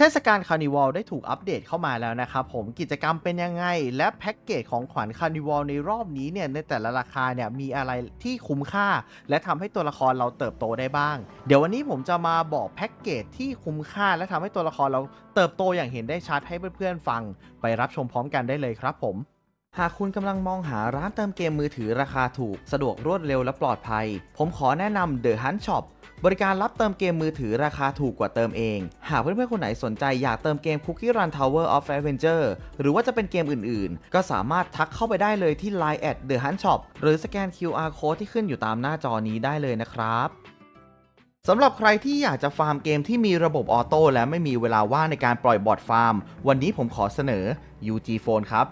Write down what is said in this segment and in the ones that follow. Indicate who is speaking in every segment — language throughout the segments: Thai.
Speaker 1: เทศกาลคาร์นิวัลได้ถูกอัปเดตเข้ามาแล้วนะครับผมกิจกรรมเป็นยังไง และแพ็กเกจของขวัญคาร์นิวัลในรอบนี้เนี่ยในแต่ละราคาเนี่ยมีอะไรที่คุ้มค่า และทำให้ตัวละครเราเติบโตได้บ้าง เดี๋ยววันนี้ผมจะมาบอกแพ็กเกจที่คุ้มค่า และทำให้ตัวละครเราเติบโตอย่างเห็นได้ชัดให้เพื่อนๆฟัง ไปรับชมพร้อมกันได้เลยครับผมหากคุณกำลังมองหาร้านเติมเกมมือถือราคาถูก สะดวกรวดเร็วและปลอดภัย ผมขอแนะนำ The Hunt Shop บริการรับเติมเกมมือถือราคาถูกกว่าเติมเอง หากเพื่อนๆ คนไหนสนใจอยากเติมเกม Cookie Run Tower of Adventure หรือว่าจะเป็นเกมอื่นๆ ก็สามารถทักเข้าไปได้เลยที่ Line at The Hunt Shop หรือสแกน QR Code ที่ขึ้นอยู่ตามหน้าจอนี้ได้เลยนะครับสำหรับใครที่อยากจะฟาร์มเกมที่มีระบบออโต้และไม่มีเวลาว่างในการปล่อยบอทฟาร์ม วันนี้ผมขอเสนอ UG Phone ครับ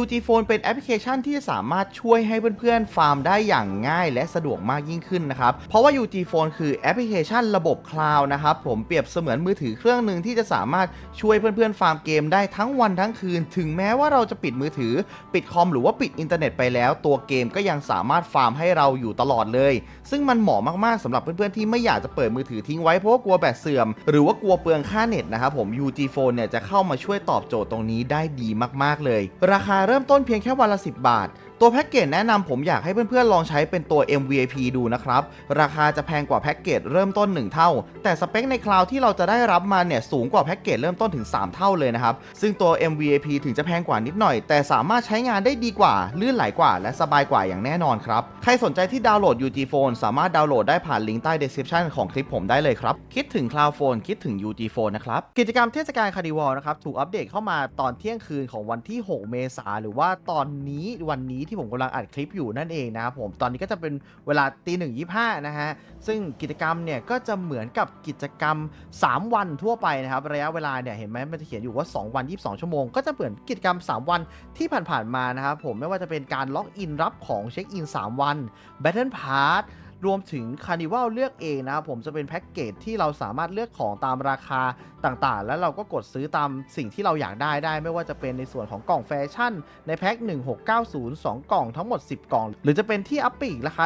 Speaker 1: UG Phone เป็นแอปพลิเคชันที่สามารถช่วยให้เพื่อนๆ ฟาร์มได้อย่างง่ายและสะดวกมากยิ่งขึ้นนะครับ เพราะว่า UG Phone คือแอปพลิเคชันระบบคลาวด์นะครับ ผมเปรียบเสมือนมือถือเครื่องหนึ่งที่จะสามารถช่วยเพื่อนๆ ฟาร์มเกมได้ทั้งวันทั้งคืน ถึงแม้ว่าเราจะปิดมือถือ ปิดคอมหรือว่าปิดอินเทอร์เน็ตไปแล้ว ตัวเกมก็ยังสามารถฟาร์มให้เราอยู่ตลอดเลย ซึ่งมันเหมาะมากๆสำหรับเพื่อนๆ ที่ไม่อยากจะเปิดมือถือทิ้งไว้เพราะว่ากลัวแบตเสื่อม หรือว่ากลัวเปลืองค่าเน็ตนะครับผม UG Phone เนี่ยจะเข้ามาช่วยตอบโจทย์ตรงนี้ได้ดีมากๆเลย ราคาเริ่มต้นเพียงแค่วันละ 10 บาท ตัวแพ็กเกจแนะนำผมอยากให้เพื่อนๆลองใช้เป็นตัว MVP ดูนะครับ ราคาจะแพงกว่าแพ็กเกจเริ่มต้น 1 เท่า แต่สเปคในคลาวที่เราจะได้รับมาเนี่ยสูงกว่าแพ็กเกจเริ่มต้นถึง 3 เท่าเลยนะครับ ซึ่งตัว MVP ถึงจะแพงกว่านิดหน่อย แต่สามารถใช้งานได้ดีกว่า ลื่นไหลกว่า และสบายกว่าอย่างแน่นอนครับ ใครสนใจที่ดาวน์โหลด UG Phone สามารถดาวน์โหลดได้ผ่านลิงก์ใต้ description ของคลิปผมได้เลยครับ คิดถึง Cloud Phone คิดถึง UG Phone นะครับ กิจกรรมเทศกาลคาร์ดิวัลนะครับ ถูกอัปเดตเข้ามาตอนเที่ยงคืนของวันที่ 6 เมษาหรือว่าตอนนี้วันนี้ที่ผมกำลังอัดคลิปอยู่นั่นเองนะครับผมตอนนี้ก็จะเป็นเวลาตีหนึ่งยี่ห้านะฮะซึ่งกิจกรรมเนี่ยก็จะเหมือนกับกิจกรรม 3 วันทั่วไปนะครับระยะเวลาเนี่ยเห็นไหมมันจะเขียนอยู่ว่า 2 วัน 22 ชั่วโมง ก็จะเหมือนกิจกรรม 3 วันที่ผ่านๆมานะครับผมไม่ว่าจะเป็นการล็อกอินรับของเช็คอิน 3 วัน Battle Pass รวมถึงคาร์นิวัลเลือกเองนะครับผมจะเป็นแพ็กเกจที่เราสามารถเลือกของตามราคาต่างๆ แล้วเราก็กดซื้อตามสิ่งที่เราอยากได้ได้ ไม่ว่าจะเป็นในส่วนของกล่องแฟชั่น ในแพ็ค1690 2 กล่องทั้งหมด 10 กล่อง หรือจะเป็นที่อัปปีกราคา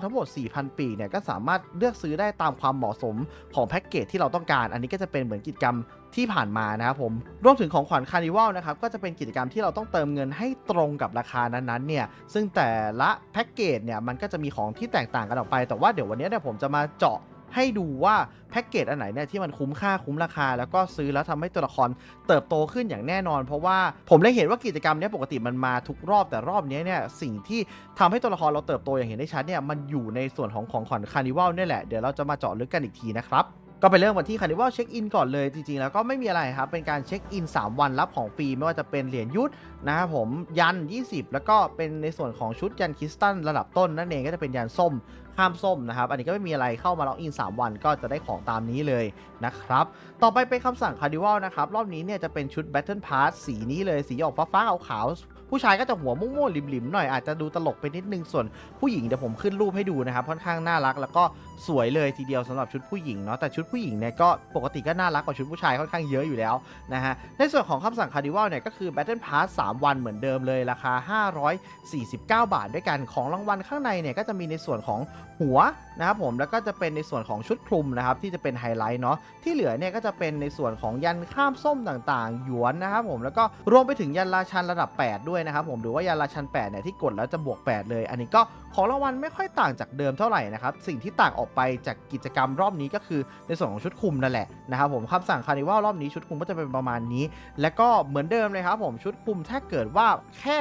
Speaker 1: 799 ทั้งหมด 4,000 ปีเนี่ยก็สามารถเลือกซื้อได้ตามความเหมาะสมของแพ็กเกจที่เราต้องการ อันนี้ก็จะเป็นเหมือนกิจกรรม ที่ผ่านมานะครับผมรวมถึงของขวัญคาร์นิวัลนะครับก็จะเป็นกิจกรรมที่เราต้องเติมเงินให้ตรงกับราคานั้นๆเนี่ยซึ่งแต่ละแพ็กเกจเนี่ยมันก็จะมีของที่แตกต่างกันออกไป แต่ว่าเดี๋ยววันนี้เนี่ยผมจะมาเจาะให้ดูว่าแพ็กเกจอันไหนเนี่ยที่มันคุ้มค่าคุ้มราคา แล้วก็ซื้อแล้วทำให้ตัวละครเติบโตขึ้นอย่างแน่นอน เพราะว่าผมได้เห็นว่ากิจกรรมนี้ปกติมันมาทุกรอบแต่รอบนี้เนี่ยสิ่งที่ทำให้ตัวละครเราเติบโตอย่างเห็นได้ชัดเนี่ยมันอยู่ในส่วนของของขวัญคาร์นิวัลนี่แหละเดี๋ยวเราจะมาเจาะลึกกันอีกทีนะครับ ก็ไปเริ่มกันที่คาร์นิวัลเช็คอินก่อนเลยจริงๆ แล้วก็ไม่มีอะไรครับ เป็นการเช็คอิน 3 วันรับของฟรีไม่ว่าจะเป็นเหรียญยุทธนะครับผมยัน 20 แล้วก็เป็นในส่วนของชุดยันคริสตัลระดับต้นนั่นเองก็จะเป็นยันส้มข้ามส้มนะครับ อันนี้ก็ไม่มีอะไรเข้ามาล็อกอิน 3 วันก็จะได้ของตามนี้เลยนะครับ ต่อไปเป็นคำสั่งคาร์ดิวัลนะครับ รอบนี้เนี่ยจะเป็นชุด Battle Pass สีนี้เลยสีออกฟ้าๆขาวๆ ผู้ชายก็จะหัวม่วงๆหลิมๆหน่อยอาจจะดูตลกไปนิดนึงส่วนผู้หญิงเดี๋ยวผมขึ้นรูปให้ดูนะครับค่อนข้างน่ารักแล้วก็สวยเลยทีเดียวสำหรับชุดผู้หญิงเนาะแต่ชุดผู้หญิงเนี่ยก็ปกติก็น่ารักกว่าชุดผู้ชายค่อนข้างเยอะอยู่แล้วนะฮะในส่วนของคำสั่งคาร์ดิวัลเนี่ยก็คือ Battle Pass 3 วันเหมือนเดิมเลยราคา 549 บาทด้วยกันของรางวัลข้างในเนี่ยก็จะมีในส่วนของหัวนะครับผมแล้วก็จะเป็นในส่วนของชุดคลุมนะครับที่จะเป็นไฮไลท์เนาะที่เหลือเนี่ยก็จะเป็นในส่วนของยันข้ามส้มต่างๆ หยวนนะครับผมแล้วก็รวมไปถึงยันราชันระดับ 8 ด้วยนะครับผมหรือว่ายาราชัน8เนี่ยที่กดแล้วจะบวก 8 เลย อันนี้ก็ของรางวัลไม่ค่อยต่างจากเดิมเท่าไหร่นะครับสิ่งที่ต่างออกไปจากกิจกรรมรอบนี้ก็คือในส่วนของชุดคุมนั่นแหละนะครับผมคำสั่งคาร์นิวัลรอบนี้ชุดคุมก็จะเป็นประมาณนี้ และก็เหมือนเดิมเลยครับผมชุดคุมถ้าเกิดว่าแค่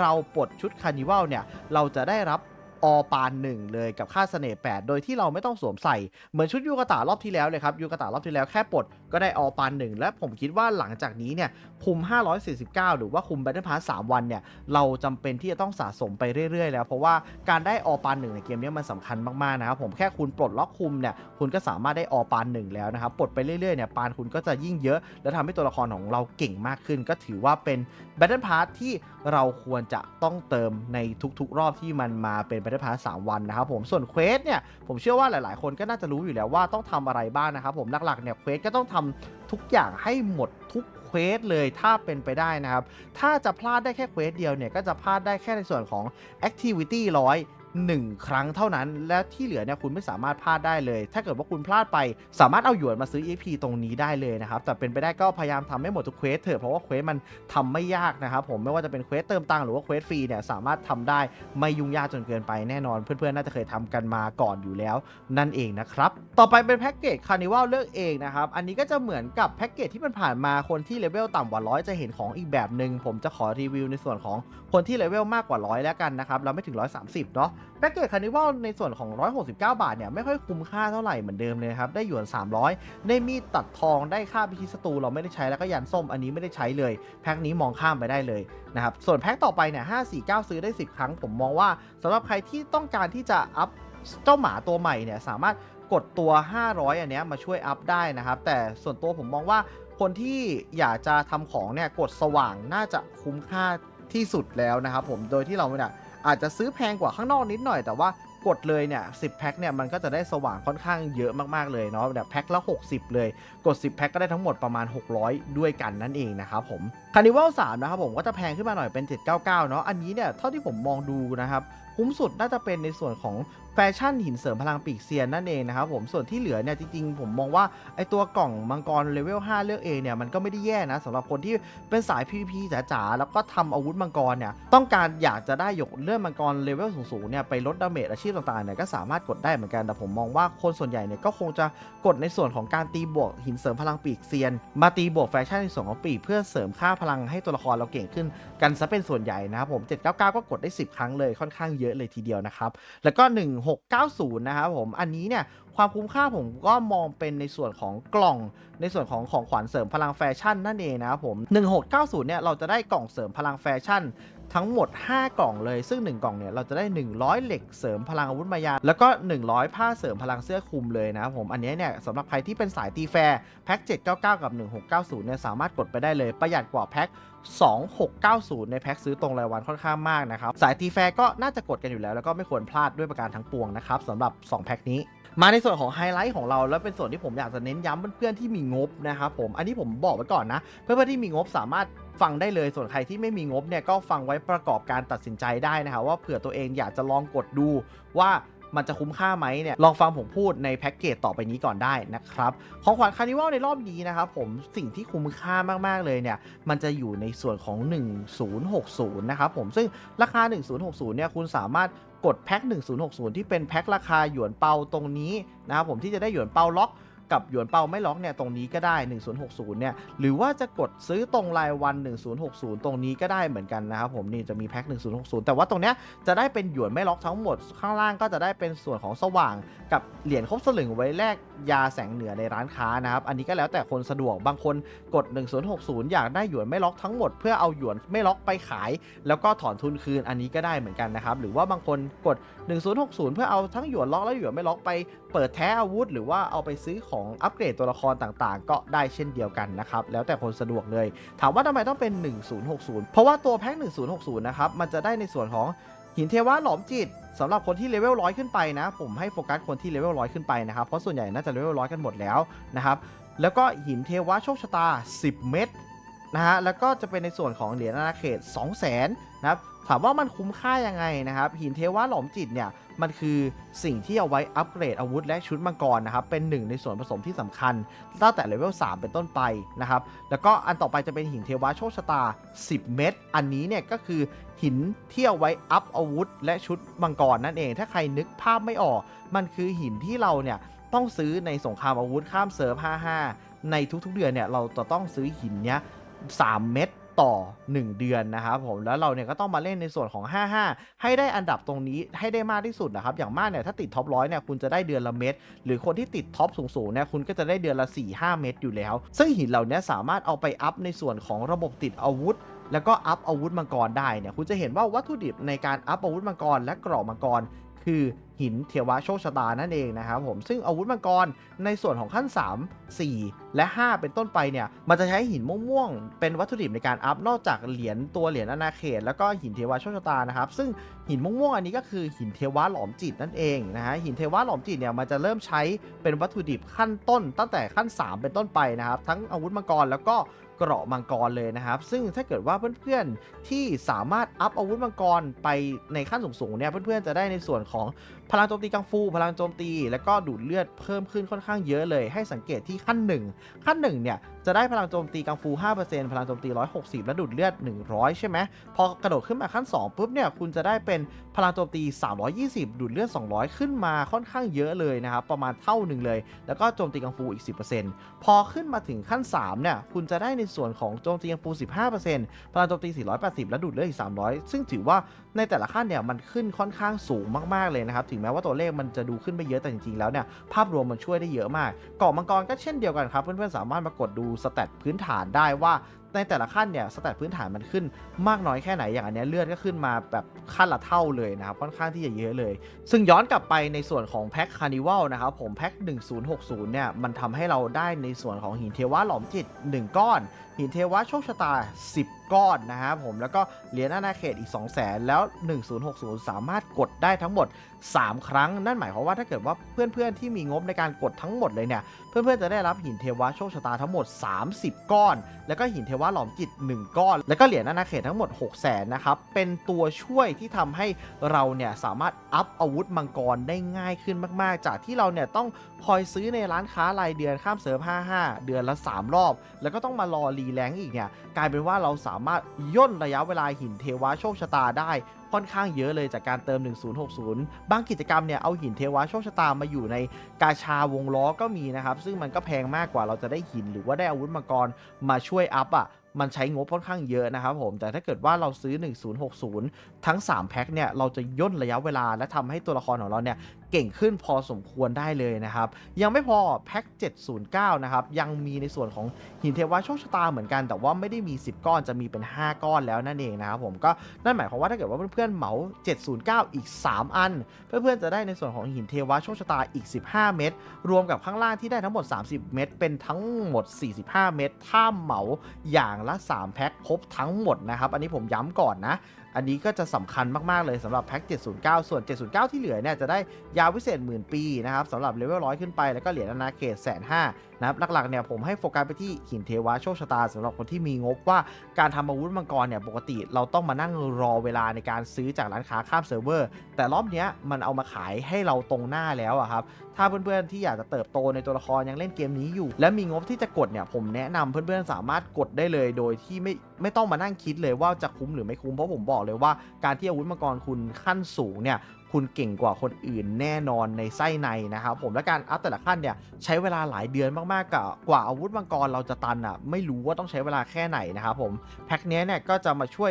Speaker 1: เราปลดชุดคาร์นิวัลเนี่ยเราจะได้รับ อปานหนึ่งเลยกับค่าเสน่ห์8โดยที่เราไม่ต้องสวมใส่ เหมือนชุดยูกะตารอบที่แล้วเลยครับยูกะตารอบที่แล้วแค่ปลดก็ได้อปานหนึ่งและผมคิดว่าหลังจากนี้เนี่ยคุม 549 หรือว่าคุม Battle Pass 3วันเนี่ยเราจำเป็นที่จะต้องสะสมไปเรื่อยๆ แล้ว เพราะว่าการได้อปานหนึ่งในเกมนี้มันสำคัญมากๆนะครับผมแค่คุณปลดล็อกคุมเนี่ยคุณก็สามารถได้อปานหนึ่งแล้วนะครับปลดไปเรื่อยๆเนี่ยปานคุณก็จะยิ่งเยอะ และทำให้ตัวละครของเราเก่งมากขึ้น ก็ถือว่าเป็น Battle Pass ที่เราควรจะต้องเติมในทุกๆ รอบที่มันมาเป็น Battle Pass 3วันนะครับผมส่วนเควสเนี่ยผมเชื่อว่าหลาย ๆ คนก็น่าจะรู้อยู่แล้วว่าต้องทำอะไรบ้างนะครับผมหลัก ๆ เนี่ยเควสก็ต้องทำทุกอย่างให้หมดทุกเควสเลยถ้าเป็นไปได้นะครับ ถ้าจะพลาดได้แค่เควสเดียวเนี่ยก็จะพลาดได้แค่ในส่วนของ Activity 100 1 ครั้งเท่านั้น และที่เหลือเนี่ยคุณไม่สามารถพลาดได้เลย ถ้าเกิดว่าคุณพลาดไป สามารถเอาหยวนมาซื้อ EP ตรงนี้ได้เลยนะครับ แต่เป็นไปได้ก็พยายามทำให้หมดทุกเควสเถอะเพราะว่าเควสมันทำไม่ยากนะครับผมไม่ว่าจะเป็นเควสเติมตังหรือว่าเควสฟรีเนี่ยสามารถทำได้ไม่ยุ่งยากจนเกินไปแน่นอน เพื่อนๆน่าจะเคยทำกันมาก่อนอยู่แล้ว นั่นเองนะครับต่อไปเป็นแพ็กเกจคาร์นิวัลเลือกเองนะครับอันนี้ก็จะเหมือนกับแพ็กเกจที่มันผ่านมาคนที่เลเวลต่ำกว่าร้อยจะเห็นของอีกแบบหนึ่งผมจะขอรีวิวในส่วนของคนที่เลเวลมากกว่าร้อยแล้วกันนะครับเราไม่ถึง 130เนาะแพ็กเกจคาร์นิวัลในส่วนของ 169 บาทเนี่ยไม่ค่อยคุ้มค่าเท่าไหร่เหมือนเดิมเลยครับ ได้หยวน 300 ได้มีดตัดทองได้ค่าพิชิตศัตรูเราไม่ได้ใช้แล้วก็ยันส้มอันนี้ไม่ได้ใช้เลย แพ็กนี้มองข้ามไปได้เลยนะครับ ส่วนแพ็กต่อไปเนี่ย 549 ซื้อได้ 10 ครั้ง ผมมองว่าสำหรับใครที่ต้องการที่จะอัพเจ้าหมาตัวใหม่เนี่ยสามารถกดตัว 500 อันนี้มาช่วยอัพได้นะครับ แต่ส่วนตัวผมมองว่าคนที่อยากจะทำของเนี่ยกดสว่างน่าจะคุ้มค่าที่สุดแล้วนะครับผมโดยที่เราเนี่ย อาจจะซื้อแพงกว่าข้างนอกนิดหน่อยแต่ว่ากดเลยเนี่ยสิแพ็คเนี่ยมันก็จะได้สว่างค่อนข้างเยอะมากๆเลยเนาะแบบแพ็คละ 60 เลย กด 10 แพ็คก็ได้ทั้งหมดประมาณ 600 ด้วยกันนั่นเองนะครับผมคานิวัล3นะครับผมก็จะแพงขึ้นมาหน่อยเป็น 799 เนาะอันนี้เนี่ยเท่าที่ผมมองดูนะครับคุ้มสุดน่าจะเป็นในส่วนของแฟชั่นหินเสริมพลังปีกเซียนนั่นเองนะครับผมส่วนที่เหลือเนี่ยจริงๆ ผมมองว่าไอตัวกล่องมังกรเลเวล5เลือกเองเนี่ยมันก็ไม่ได้แย่นะสำหรับคนที่เป็นสาย PVP จ๋าๆแล้วก็ทำอาวุธมังกรเนี่ยต้องการอยากจะได้หยกเลื่อนมังกรเลเวลสูงๆเนี่ยไปลดดาเมจอาชีพต่างๆเนี่ยก็สามารถกดได้เหมือนกันแต่ผมมองว่าคนส่วนใหญ่เนี่ยก็คงจะกดในส่วนของการตีบวกหินเสริมพลังปีกเซียน มาตีบวกแฟชั่นในส่วนของปีกเพื่อเสริมค่าพลังให้ตัวละครเราเก่งขึ้น กันซะเป็นส่วนใหญ่นะครับผม799 ก็กดได้ 10 ครั้งเลยค่อนข้างเยอะเลยทีเดียวนะครับ แล้วก็ 1690 นะครับผม อันนี้เนี่ยความคุ้มค่าผมก็มองเป็นในส่วนของกล่อง ในส่วนของของขวัญเสริมพลังแฟชั่นนั่นเองนะครับผม 1690 เนี่ยเราจะได้กล่องเสริมพลังแฟชั่นทั้งหมด 5 กล่องเลย ซึ่ง 1 กล่องเนี่ยเราจะได้ 100 เหล็กเสริมพลังอาวุธมายา แล้วก็ 100 ผ้าเสริมพลังเสื้อคลุมเลยนะครับผมอันนี้เนี่ยสำหรับใครที่เป็นสายตีแฟร์แพ็ค799 กับ 1690 เนี่ยสามารถกดไปได้เลยประหยัดกว่าแพ็ค 2690 ในแพ็คซื้อตรงรายวันค่อนข้างมากนะครับ สายตีแฟร์ก็น่าจะกดกันอยู่แล้ว แล้วก็ไม่ควรพลาดด้วยประการทั้งปวงนะครับสำหรับ 2 แพ็คนี้ มาในส่วนของไฮไลท์ของเราแล้วเป็นส่วนที่ผมอยากจะเน้นย้ำเพื่อนๆที่มีงบนะครับผมอันนี้ผมบอกไว้ก่อนนะ เพื่อนๆที่มีงบสามารถฟังได้เลยส่วนใครที่ไม่มีงบเนี่ยก็ฟังไว้ประกอบการตัดสินใจได้นะครับว่าเผื่อตัวเองอยากจะลองกดดูว่า มันจะคุ้มค่าไหมเนี่ยลองฟังผมพูดในแพ็กเกจต่อไปนี้ก่อนได้นะครับของขวัญคาร์นิวัลในรอบนี้นะครับผมสิ่งที่คุ้มค่ามาก ๆ เลยเนี่ยมันจะอยู่ในส่วนของ 1060 นะครับผมซึ่งราคา 1060 เนี่ยคุณสามารถกดแพ็ก1060 ที่เป็นแพ็คราคาหยวนเปาตรงนี้นะครับผมที่จะได้หยวนเปาล็อก กับหยวนเปาไม่ล็อกเนี่ยตรงนี้ก็ได้ 1060 เนี่ยหรือว่าจะกดซื้อตรงรายวัน 1060 ตรงนี้ก็ได้เหมือนกันนะครับผมนี่จะมีแพ็ค1060 แต่ว่าตรงเนี้ยจะได้เป็นหยวนไม่ล็อกทั้งหมด ข้างล่างก็จะได้เป็นส่วนของสว่างกับเหรียญครบสลึงไว้แลก ยาแสงเหนือในร้านค้านะครับ อันนี้ก็แล้วแต่คนสะดวก บางคนกด 1060 อยากได้หยวนไม่ล็อกทั้งหมดเพื่อเอาหยวนไม่ล็อกไปขาย แล้วก็ถอนทุนคืนอันนี้ก็ได้เหมือนกันนะครับ หรือว่าบางคนกด 1060 เพื่อเอาทั้งหยวนล็อกและหยวนไม่ล็อกไปเปิดแท้อาวุธ หรือว่าเอาไปซื้อของอัปเกรดตัวละครต่างๆ ก็ได้เช่นเดียวกันนะครับ แล้วแต่คนสะดวกเลย ถามว่าทำไมต้องเป็น 1060 เพราะว่าตัวแพ็ค1060 นะครับ มันจะได้ในส่วนของ หินเทวะหลอมจิตสำหรับคนที่เลเวลร้อยขึ้นไปนะ ผมให้โฟกัสคนที่เลเวลร้อยขึ้นไปนะครับ เพราะส่วนใหญ่น่าจะเลเวลร้อยกันหมดแล้วนะครับ แล้วก็หินเทวะโชคชะตา 10 เม็ด นะฮะแล้วก็จะเป็นในส่วนของเหรียญอาณาเขต 2 0 0 0 0 0นะครับถามว่ามันคุ้มค่ายังไงนะครับหินเทวะหลอมจิตเนี่ยมันคือสิ่งที่เอาไว้อัปเกรดอาวุธและชุดมังกรนะครับเป็นหนึ่งในส่วนผสมที่สำคัญตั้งแต่เลเวล3เป็นต้นไปนะครับแล้วก็อันต่อไปจะเป็นหินเทวะโชคชะตา 10 เม็ดอันนี้เนี่ยก็คือหินที่เอาไว้อัพอาวุธ และชุดมังกรนั่นเองถ้าใครนึกภาพไม่ออก มันคือหินที่เราเนี่ยต้องซื้อในสงครามอาวุธข้ามเซิร์ฟ55 ในทุกๆเดือนเนี่ยเราจะต้องซื้อหินเนี้ย 3 เม็ดต่อ 1 เดือนนะครับผมแล้วเราเนี่ยก็ต้องมาเล่นในส่วนของ 55 ให้ได้อันดับตรงนี้ให้ได้มากที่สุดนะครับอย่างมากเนี่ยถ้าติดท็อปร้อยเนี่ยคุณจะได้เดือนละเม็ดหรือคนที่ติดท็อปสูงๆเนี่ยคุณก็จะได้เดือนละ 4-5 เม็ดอยู่แล้ว ซึ่งหินเหล่านี้สามารถเอาไปอัพในส่วนของระบบติดอาวุธแล้วก็อัพอาวุธมังกรได้เนี่ยคุณจะเห็นว่าวัตถุดิบในการอัพอาวุธมังกรและเกราะมังกร คือหินเทวะโชคชะตานั่นเองนะครับผมซึ่งอาวุธมังกรในส่วนของขั้น 3 4 และ 5 เป็นต้นไปเนี่ยมันจะใช้หินม่วงๆเป็นวัตถุดิบในการอัพนอกจากเหรียญตัวเหรียญอนาเขต แล้วก็หินเทวะโชคชะตานะครับซึ่งหินม่วงๆอันนี้ก็คือหินเทวะหลอมจิตนั่นเองนะฮะหินเทวะหลอมจิตเนี่ยมันจะเริ่มใช้เป็นวัตถุดิบขั้นต้น ตั้งแต่ขั้น 3 เป็นต้นไปนะครับทั้งอาวุธมังกรแล้วก็ เกราะมังกรเลยนะครับ ซึ่งถ้าเกิดว่าเพื่อนๆที่สามารถอัพอาวุธมังกรไปในขั้นสูงๆเนี่ยเพื่อนๆจะได้ในส่วนของพลังโจมตีกังฟู พลังโจมตี แล้วก็ดูดเลือดเพิ่มขึ้นค่อนข้างเยอะเลย ให้สังเกตที่ขั้น 1 ขั้น1เนี่ยจะได้พลังโจมตีกังฟู 5%พลังโจมตี 160 และดูดเลือด 100 ใช่ไหม พอกระโดดขึ้นมาขั้น 2 ปุ๊บเนี่ย คุณจะได้เป็นพลังโจมตี 320 ดูดเลือด 200 ขึ้นมาค่อนข้างเยอะเลยนะครับ ประมาณเท่าหนึ่งเลย แล้วก็โจมตีกังฟูอีก 10%พอขึ้นมาถึงขั้น 3 เนี่ย คุณจะได้ในส่วนของโจมตีกังฟู 15%พลังโจมตี 480 และดูดเลือดอีก 300 ซึ่งถือว่าในแต่ละขั้นเนี่ยมันขึ้นค่อนข้างสูงมากๆเลยนะครับ ถึงแม้ว่าตัวเลขมันจะดูขึ้นไม่เยอะแต่จริงๆแล้วเนี่ยภาพรวมมันช่วยได้เยอะมากเกาะมังกรก็เช่นเดียวกันครับเพื่อนๆสามารถมากดดูสแตทพื้นฐานได้ว่า ในแต่ละขั้นเนี่ยสแตทพื้นฐานมันขึ้นมากน้อยแค่ไหนอย่างอันเนี้ยเลือดก็ขึ้นมาแบบขั้นละเท่าเลยนะครับค่อนข้างที่จะเยอะเลย ซึ่งย้อนกลับไปในส่วนของแพ็คคาร์นิวัลนะครับผมแพ็ค1060 เนี่ยมันทำให้เราได้ในส่วนของหินเทวะหลอมจิต 1 ก้อน หินเทวะโชคชะตา 10 ก้อนนะครับผมแล้วก็เหรียญอาณาเขตอีก 2 0 0 0 0 0แล้ว 1060 สามารถกดได้ทั้งหมด 3 ครั้ง นั่นหมายความว่าถ้าเกิดว่าเพื่อนๆที่มีงบในการกดทั้งหมดเลยเนี่ยเพื่อนๆจะได้รับหินเทวะโชคชะตาทั้งหมด 30 ก้อน แล้วก็หินเทวว่าหลอมจิต1ก้อน แล้วก็เหรียญนานาเขตทั้งหมด 6 0 0 0 0นะครับ เป็นตัวช่วยที่ทำให้เราเนี่ยสามารถอัพอาวุธมังกรได้ง่ายขึ้นมาก ๆ จากที่เราเนี่ยต้องคอยซื้อในร้านค้ารายเดือนข้ามเสริม55 เดือนละ 3 รอบ แล้วก็ต้องมารอรีแรงอีกเนี่ยกลายเป็นว่าเราสามารถย่นระยะเวลาหินเทวะโชคชะตาได้ ค่อนข้างเยอะเลยจากการเติม 1060 บางกิจกรรมเนี่ยเอาหินเทวะโชคชะตามาอยู่ในกาชาวงล้อก็มีนะครับ ซึ่งมันก็แพงมากกว่าเราจะได้หินหรือว่าได้อาวุธมังกรมาช่วยอัพอะมันใช้งบค่อนข้างเยอะนะครับผม แต่ถ้าเกิดว่าเราซื้อ 1060 ทั้ง 3 แพ็คเนี่ย เราจะย่นระยะเวลาและทำให้ตัวละครของเราเนี่ย เก่งขึ้นพอสมควรได้เลยนะครับ ยังไม่พอแพ็ค709 นะครับ ยังมีในส่วนของหินเทวะโชคชะตาเหมือนกัน แต่ว่าไม่ได้มี 10 ก้อนจะมีเป็น 5 ก้อนแล้วนั่นเองนะครับผมก็นั่นหมายความว่าถ้าเกิดว่าเพื่อนๆเหมา 709 อีก 3 อัน เพื่อนๆจะได้ในส่วนของหินเทวะโชคชะตาอีก 15 เม็ดรวมกับข้างล่างที่ได้ทั้งหมด 30 เม็ดเป็นทั้งหมด 45 เม็ดถ้าเหมาอย่างละ 3 แพ็คครบทั้งหมดนะครับอันนี้ผมย้ำก่อนนะ อันนี้ก็จะสำคัญมากๆเลยสำหรับแพ็ค709 ส่วน 709 ที่เหลือเนี่ยจะได้ยาวิเศษหมื่นปีนะครับสำหรับเลเวลร้อยขึ้นไปแล้วก็เหรียญอนาเขตแสนห้านะครับหลักๆเนี่ยผมให้โฟกัสไปที่หินเทวะโชคชะตาสำหรับคนที่มีงบว่าการทำอาวุธมังกรเนี่ยปกติเราต้องมานั่งรอเวลาในการซื้อจากร้านค้าข้ามเซิร์ฟเวอร์ แต่รอบเนี้ยมันเอามาขายให้เราตรงหน้าแล้วอะครับถ้าเพื่อนๆที่อยากจะเติบโตในตัวละครยังเล่นเกมนี้อยู่ และมีงบที่จะกดเนี่ยผมแนะนำเพื่อนๆสามารถกดได้เลยโดยที่ไม่ไม่ต้องมานั่งคิดเลยว่าจะคุ้มหรือไม่คุ้มเพราะผมบอกเลยว่าการที่อาวุธมังกรคุณขั้นสูงเนี่ย คุณเก่งกว่าคนอื่นแน่นอนในไส้ในนะครับผมและการอัพแต่ละขั้นเนี่ยใช้เวลาหลายเดือนมากๆกว่ากว่าอาวุธมังกรเราจะตันอะไม่รู้ว่าต้องใช้เวลาแค่ไหนนะครับผมแพ็คเนี้ยเนี่ยก็จะมาช่วย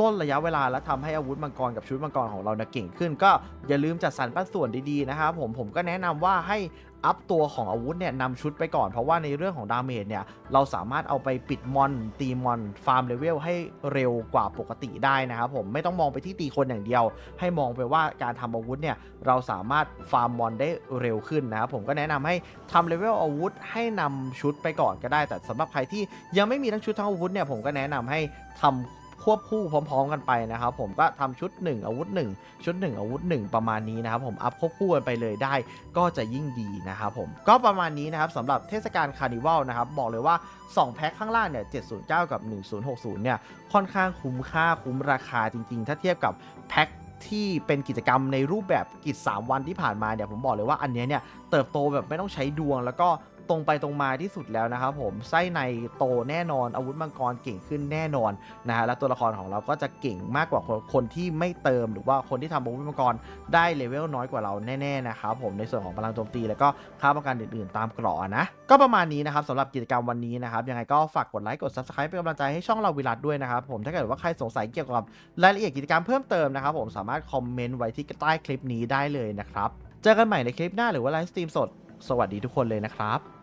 Speaker 1: ล่นระยะเวลา และทำให้อาวุธมังกรกับชุดมังกรของเราเนี่ยเก่งขึ้น ก็อย่าลืมจัดสรรปันส่วนดีๆนะครับผมผมก็แนะนำว่าให้อัพตัวของอาวุธเนี่ยนำชุดไปก่อนเพราะว่าในเรื่องของดาเมจเนี่ยเราสามารถเอาไปปิดมอน ตีมอน ฟาร์มเลเวลให้เร็วกว่าปกติได้นะครับผมไม่ต้องมองไปที่ตีคนอย่างเดียว ให้มองไปว่าการทำอาวุธเนี่ยเราสามารถฟาร์มมอนได้เร็วขึ้นนะครับผมก็แนะนำให้ทำเลเวลอาวุธ ให้นำชุดไปก่อนก็ได้ แต่สำหรับใครที่ยังไม่มีทั้งชุดทั้งอาวุธเนี่ยผมก็แนะนำให้ทำ ควบคู่พร้อม ๆ กันไปนะครับผมก็ทำชุด 1 อาวุธ 1 ชุด 1 อาวุธ 1 ประมาณนี้นะครับผมอัพควบคู่กันไปเลยได้ก็จะยิ่งดีนะครับผมก็ประมาณนี้นะครับสำหรับเทศกาลคาร์นิวัลนะครับบอกเลยว่า 2 แพ็คข้างล่างเนี่ย709 กับ 1060 เนี่ยค่อนข้างคุ้มค่าคุ้มราคาจริง ๆ ถ้าเทียบกับแพ็คที่เป็นกิจกรรมในรูปแบบกิจ 3 วันที่ผ่านมาเนี่ยผมบอกเลยว่าอันเนี้ยเนี่ยเติบโตแบบไม่ต้องใช้ดวงแล้วก็ตรงไปตรงมาที่สุดแล้วนะครับผมไส้ในโตแน่นอนอาวุธมังกรเก่งขึ้นแน่นอนนะฮะและตัวละครของเราก็จะเก่งมากกว่าคนคนที่ไม่เติม หรือว่าคนที่ทำอาวุธมังกรได้เลเวลน้อยกว่าเราแน่ๆนะครับผมในส่วนของพลังโจมตีแล้วก็ค่าป้องกันอื่นๆ ตามกรอนะก็ประมาณนี้นะครับสำหรับกิจกรรมวันนี้นะครับยังไงก็ฝากกดไลค์กด subscribe เป็นกำลังใจให้ช่องเราวิรัตด้วยนะครับผมถ้าเกิดว่าใครสงสัยเกี่ยวกับรายละเอียดกิจกรรมเพิ่มเติมนะครับผมสามารถคอมเมนต์ไว้ที่ใต้คลิปนี้ได้เลยนะครับเจอกันใหม่ในคลิปหน้าหรือว่าไลฟ์สตรีมสด สวัสดีทุกคนเลยนะครับ